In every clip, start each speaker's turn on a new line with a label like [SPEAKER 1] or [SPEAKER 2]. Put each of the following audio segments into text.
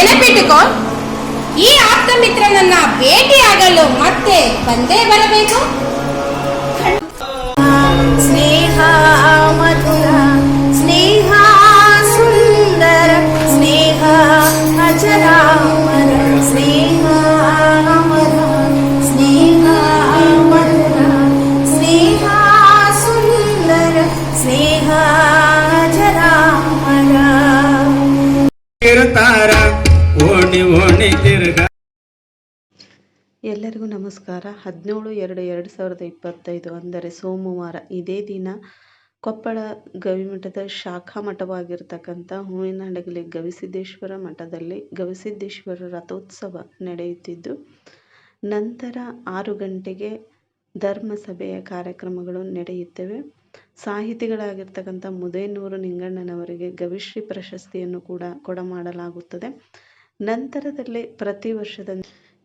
[SPEAKER 1] ನೆನಪಿಟ್ಟುಕೊ ಈ ಆಪ್ತ ಮಿತ್ರನನ್ನ ಭೇಟಿಯಾಗಲು ಮತ್ತೆ ಬಂದೇ ಬರಬೇಕು
[SPEAKER 2] ಸ್ನೇಹ ಮಧುರ ಸ್ನೇಹ ಸುಂದರ ಸ್ನೇಹ ಅಜರಾಮರ ಸ್ನೇಹ ಸ್ನೇಹ ಮಧುರ ಸ್ನೇಹ ಸುಂದರ ಸ್ನೇಹ
[SPEAKER 3] ಎಲ್ಲರಿಗೂ ನಮಸ್ಕಾರ. ಹದಿನೇಳು ಎರಡು ಎರಡು ಸಾವಿರದ ಇಪ್ಪತ್ತೈದು, ಅಂದರೆ ಸೋಮವಾರ, ಇದೇ ದಿನ ಕೊಪ್ಪಳ ಗವಿಮಠದ ಶಾಖಾ ಮಠವಾಗಿರ್ತಕ್ಕಂಥ ಹೂವಿನಹಡಗಲಿ ಗವಿಸಿದ್ದೇಶ್ವರ ಮಠದಲ್ಲಿ ಗವಿಸಿದ್ದೇಶ್ವರ ರಥೋತ್ಸವ ನಡೆಯುತ್ತಿದ್ದು, ನಂತರ ಆರು ಗಂಟೆಗೆ ಧರ್ಮಸಭೆಯ ಕಾರ್ಯಕ್ರಮಗಳು ನಡೆಯುತ್ತವೆ. ಸಾಹಿತಿಗಳಾಗಿರ್ತಕ್ಕಂಥ ಮುದೇನೂರು ನಿಂಗಣ್ಣನವರಿಗೆ ಗವಿಶ್ರೀ ಪ್ರಶಸ್ತಿಯನ್ನು ಕೂಡ ಕೊಡಮಾಡಲಾಗುತ್ತದೆ. ನಂತರದಲ್ಲಿ ಪ್ರತಿ ವರ್ಷದ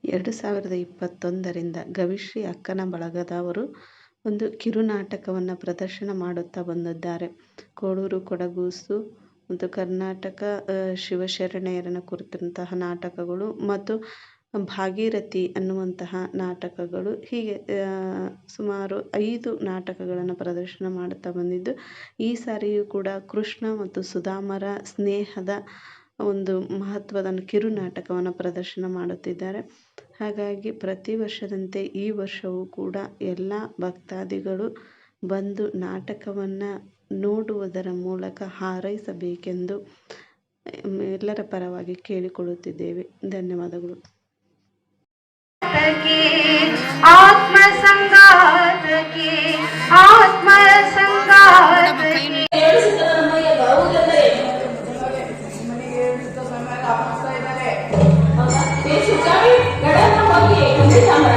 [SPEAKER 3] ಎರಡು ಸಾವಿರದ ಇಪ್ಪತ್ತೊಂದರಿಂದ ಗವಿಶ್ರೀ ಅಕ್ಕನ ಬಳಗದವರು ಒಂದು ಕಿರುನಾಟಕವನ್ನು ಪ್ರದರ್ಶನ ಮಾಡುತ್ತಾ ಬಂದಿದ್ದಾರೆ. ಕೋಡೂರು, ಕೊಡಗೂಸು ಮತ್ತು ಕರ್ನಾಟಕ ಶಿವಶರಣೆಯರನ್ನು ಕುರಿತಂತಹ ನಾಟಕಗಳು ಮತ್ತು ಭಾಗೀರಥಿ ಅನ್ನುವಂತಹ ನಾಟಕಗಳು ಹೀಗೆ ಸುಮಾರು ಐದು ನಾಟಕಗಳನ್ನು ಪ್ರದರ್ಶನ ಮಾಡುತ್ತಾ ಬಂದಿದ್ದು, ಈ ಸಾರಿಯೂ ಕೂಡ ಕೃಷ್ಣ ಮತ್ತು ಸುಧಾಮರ ಸ್ನೇಹದ ಒಂದು ಮಹತ್ವದ ಕಿರು ನಾಟಕವನ್ನು ಪ್ರದರ್ಶನ ಮಾಡುತ್ತಿದ್ದಾರೆ. ಹಾಗಾಗಿ ಪ್ರತಿ ವರ್ಷದಂತೆ ಈ ವರ್ಷವೂ ಕೂಡ ಎಲ್ಲ ಭಕ್ತಾದಿಗಳು ಬಂದು ನಾಟಕವನ್ನು ನೋಡುವುದರ ಮೂಲಕ ಹಾರೈಸಬೇಕೆಂದು ಎಲ್ಲರ ಪರವಾಗಿ ಕೇಳಿಕೊಳ್ಳುತ್ತಿದ್ದೇವೆ. ಧನ್ಯವಾದಗಳು.
[SPEAKER 2] Thank you. 兄弟你真男人